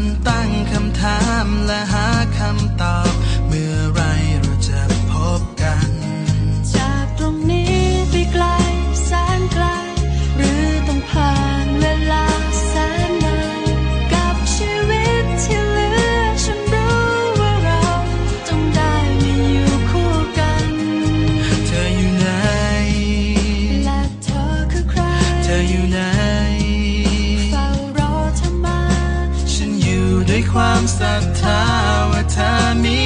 นตั้งคำถามและหาคำตอบ that tower tie me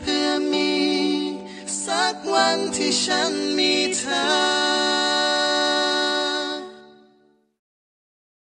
เพื่อมี สักวันที่ฉันมีเธอ